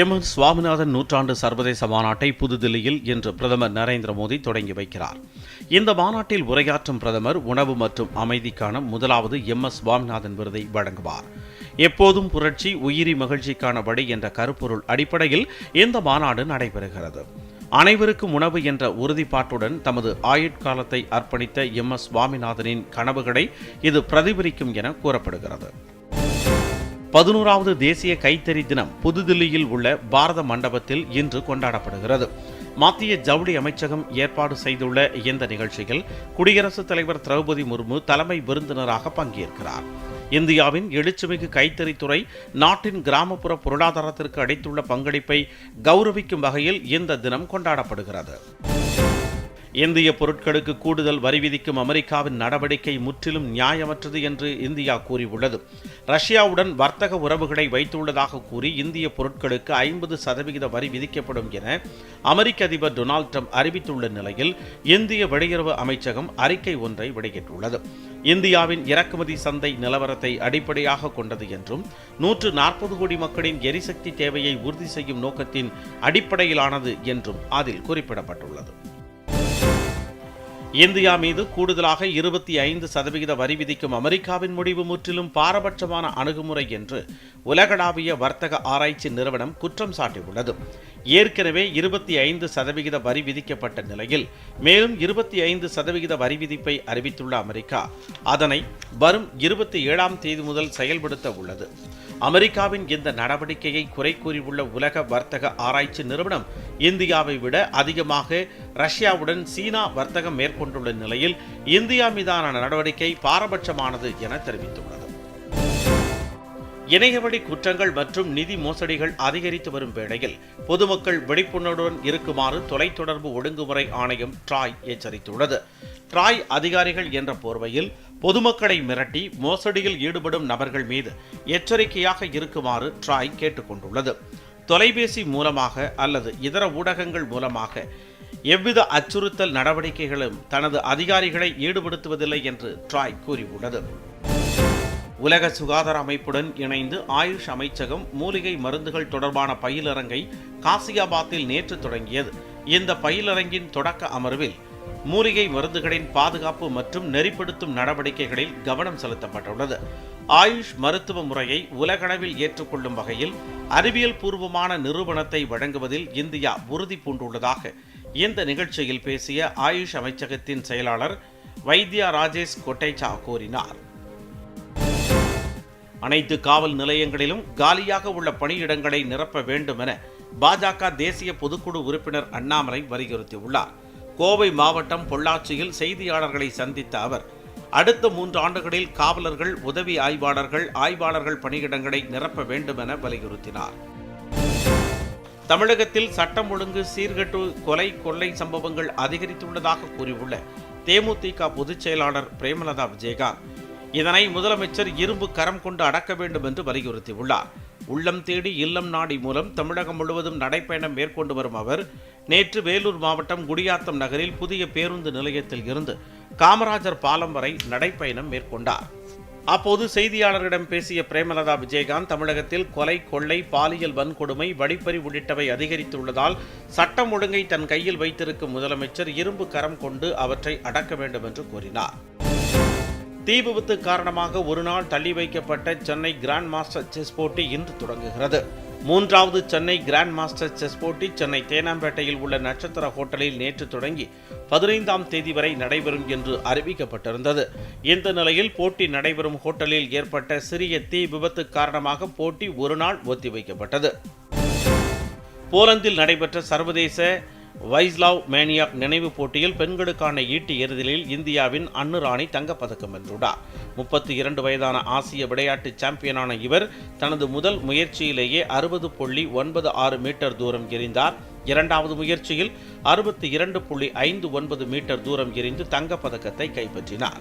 எமன் சுவாமிநாதன் நூற்றாண்டு சர்வதேச மாநாட்டை புதுதில்லியில் இன்று பிரதமர் நரேந்திர மோடி தொடங்கி வைக்கிறார். இந்த மாநாட்டில் உரையாற்றும் பிரதமர் உணவு மற்றும் அமைதிக்கான முதலாவது எம் எஸ் சுவாமிநாதன் விருதை வழங்குவார். எப்போதும் புரட்சி உயிரி மகிழ்ச்சிக்கான வழி என்ற கருப்பொருள் அடிப்படையில் இந்த மாநாடு நடைபெறுகிறது. அனைவருக்கும் உணவு என்ற உறுதிப்பாட்டுடன் தமது ஆயுட்காலத்தை அர்ப்பணித்த எம் எஸ் சுவாமிநாதனின் கனவுகளை இது பிரதிபலிக்கும் என கூறப்படுகிறது. பதினோராவது தேசிய கைத்தறி தினம் புதுதில்லியில் உள்ள பாரத மண்டபத்தில் இன்று கொண்டாடப்படுகிறது. மத்திய ஜவுளி அமைச்சகம் ஏற்பாடு செய்துள்ள இந்த நிகழ்ச்சியில் குடியரசுத் தலைவர் திரௌபதி முர்மு தலைமை விருந்தினராக பங்கேற்கிறார். இந்தியாவின் எழுச்சிமிகு கைத்தறித்துறை நாட்டின் கிராமப்புற பொருளாதாரத்திற்கு அளித்துள்ள பங்களிப்பை கௌரவிக்கும் வகையில் இந்த தினம் கொண்டாடப்படுகிறது. இந்திய பொருட்களுக்கு கூடுதல் வரி விதிக்கும் அமெரிக்காவின் நடவடிக்கை முற்றிலும் நியாயமற்றது என்று இந்தியா கூறியுள்ளது. ரஷ்யாவுடன் வர்த்தக உறவுகளை வைத்துள்ளதாக கூறி இந்திய பொருட்களுக்கு ஐம்பது சதவிகித வரி விதிக்கப்படும் என அமெரிக்க அதிபர் டொனால்ட் ட்ரம்ப் அறிவித்துள்ள நிலையில் இந்திய வெளியுறவு அமைச்சகம் அறிக்கை ஒன்றை வெளியிட்டுள்ளது. இந்தியாவின் இறக்குமதி சந்தை நிலவரத்தை அடிப்படையாக கொண்டது என்றும் நூற்று நாற்பது கோடி மக்களின் எரிசக்தி தேவையை உறுதி செய்யும் நோக்கத்தின் அடிப்படையிலானது என்றும் அதில் குறிப்பிடப்பட்டுள்ளது. இந்தியா மீது கூடுதலாக இருபத்தி ஐந்து சதவிகித வரி விதிக்கும் அமெரிக்காவின் முடிவு முற்றிலும் பாரபட்சமான அணுகுமுறை என்று உலகளாவிய வர்த்தக ஆராய்ச்சி நிறுவனம் குற்றம் சாட்டியுள்ளது. ஏற்கனவே இருபத்தி ஐந்து சதவிகித வரி விதிக்கப்பட்ட நிலையில் மேலும் இருபத்தி ஐந்து சதவிகித வரி விதிப்பை அறிவித்துள்ள அமெரிக்கா அதனை வரும் இருபத்தி ஏழாம் தேதி முதல் செயல்படுத்த உள்ளது. அமெரிக்காவின் இந்த நடவடிக்கையை குறை கூறியுள்ள உலக வர்த்தக ஆராய்ச்சி நிறுவனம் இந்தியாவை விட அதிகமாக ரஷ்யாவுடன் சீனா வர்த்தகம் மேற்கொண்டுள்ள நிலையில் இந்தியா மீதான நடவடிக்கை பாரபட்சமானது என தெரிவித்துள்ளது. இணையவழி குற்றங்கள் மற்றும் நிதி மோசடிகள் அதிகரித்து வரும் வேளையில் பொதுமக்கள் விழிப்புணர்வுடன் இருக்குமாறு தொலைத்தொடர்பு ஒழுங்குமுறை ஆணையம் ட்ராய் எச்சரித்துள்ளது. ட்ராய் அதிகாரிகள் என்ற போர்வையில் பொதுமக்களை மிரட்டி மோசடியில் ஈடுபடும் நபர்கள் மீது எச்சரிக்கையாக இருக்குமாறு ட்ராய் கேட்டுக்கொண்டுள்ளது. தொலைபேசி மூலமாக அல்லது இதர ஊடகங்கள் மூலமாக எவ்வித அச்சுறுத்தல் நடவடிக்கைகளும் தனது அதிகாரிகளை ஈடுபடுத்துவதில்லை என்று ட்ராய் கூறியுள்ளது. உலக சுகாதார அமைப்புடன் இணைந்து ஆயுஷ் அமைச்சகம் மூலிகை மருந்துகள் தொடர்பான பயிலரங்கை காசியாபாத்தில் நேற்று தொடங்கியது. இந்த பயிலரங்கின் தொடக்க அமர்வில் மூலிகை மருந்துகளின் பாதுகாப்பு மற்றும் நெறிப்படுத்தும் நடவடிக்கைகளில் கவனம் செலுத்தப்பட்டுள்ளது. ஆயுஷ் மருத்துவ முறையை உலகளவில் ஏற்றுக்கொள்ளும் வகையில் அறிவியல் பூர்வமான நிரூபணத்தை வழங்குவதில் இந்தியா உறுதி பூண்டுள்ளதாக இந்த நிகழ்ச்சியில் பேசிய ஆயுஷ் அமைச்சகத்தின் செயலாளர் வைத்யா ராஜேஷ் கொட்டைச்சா கூறினார். அனைத்து காவல் நிலையங்களிலும் காலியாக உள்ள பணியிடங்களை நிரப்ப வேண்டும் என பாஜக தேசிய பொதுக்குழு உறுப்பினர் அண்ணாமலை வலியுறுத்தியுள்ளார். கோவை மாவட்டம் பொள்ளாச்சியில் செய்தியாளர்களை சந்தித்த அவர் அடுத்த மூன்று ஆண்டுகளில் காவலர்கள் உதவி ஆய்வாளர்கள் ஆய்வாளர்கள் பணியிடங்களை நிரப்ப வேண்டும் என வலியுறுத்தினார். தமிழகத்தில் சட்டம் ஒழுங்கு சீர்கட்டு கொலை கொள்ளை சம்பவங்கள் அதிகரித்துள்ளதாக கூறியுள்ள தேமுதிக பொதுச் செயலாளர் பிரேமலதா விஜயகாந்த் இதனை முதலமைச்சர் இரும்பு கரம் கொண்டு அடக்க வேண்டும் என்று வலியுறுத்தியுள்ளார். உள்ளம் தேடி இல்லம் நாடி மூலம் தமிழகம் முழுவதும் நடைப்பயணம் மேற்கொண்டு வரும் அவர் நேற்று வேலூர் மாவட்டம் குடியாத்தம் நகரில் புதிய பேருந்து நிலையத்தில் இருந்து காமராஜர் பாலம் வரை நடைப்பயணம் மேற்கொண்டார். அப்போது செய்தியாளர்களிடம் பேசிய பிரேமலதா விஜயகாந்த் தமிழகத்தில் கொலை கொள்ளை பாலியல் வன்கொடுமை வழிப்பறி உள்ளிட்டவை அதிகரித்துள்ளதால் சட்டம் ஒழுங்கை தன் கையில் வைத்திருக்கும் முதலமைச்சர் இரும்பு கரம் கொண்டு அவற்றை அடக்க வேண்டும் என்று கூறினார். தீ விபத்து காரணமாக ஒரு நாள் தள்ளி வைக்கப்பட்ட சென்னை கிராண்ட் மாஸ்டர் செஸ் போட்டி இன்று தொடங்குகிறது. மூன்றாவது சென்னை கிராண்ட் மாஸ்டர் செஸ் போட்டி சென்னை தேனாம்பேட்டையில் உள்ள நட்சத்திர ஹோட்டலில் நேற்று தொடங்கி பதினைந்தாம் தேதி வரை நடைபெறும் என்று அறிவிக்கப்பட்டிருந்தது. இந்த நிலையில் போட்டி நடைபெறும் ஹோட்டலில் ஏற்பட்ட சிறிய தீ விபத்து காரணமாக போட்டி ஒரு நாள் ஒத்திவைக்கப்பட்டது. போலந்தில் நடைபெற்ற சர்வதேச வைஸ்லாவ் மேனியாக் நினைவு போட்டியில் பெண்களுக்கான ஈட்டி எறிதலில் இந்தியாவின் அன்னு ராணி தங்கப்பதக்கம் வென்றுள்ளார். முப்பத்தி இரண்டு வயதான ஆசிய விளையாட்டு சாம்பியனான இவர் தனது முதல் முயற்சியிலேயே அறுபது புள்ளி ஒன்பது ஆறு மீட்டர் தூரம் எறிந்தார். இரண்டாவது முயற்சியில் அறுபத்தி இரண்டு புள்ளி ஐந்து ஒன்பது மீட்டர் தூரம் எறிந்து தங்கப்பதக்கத்தை கைப்பற்றினார்.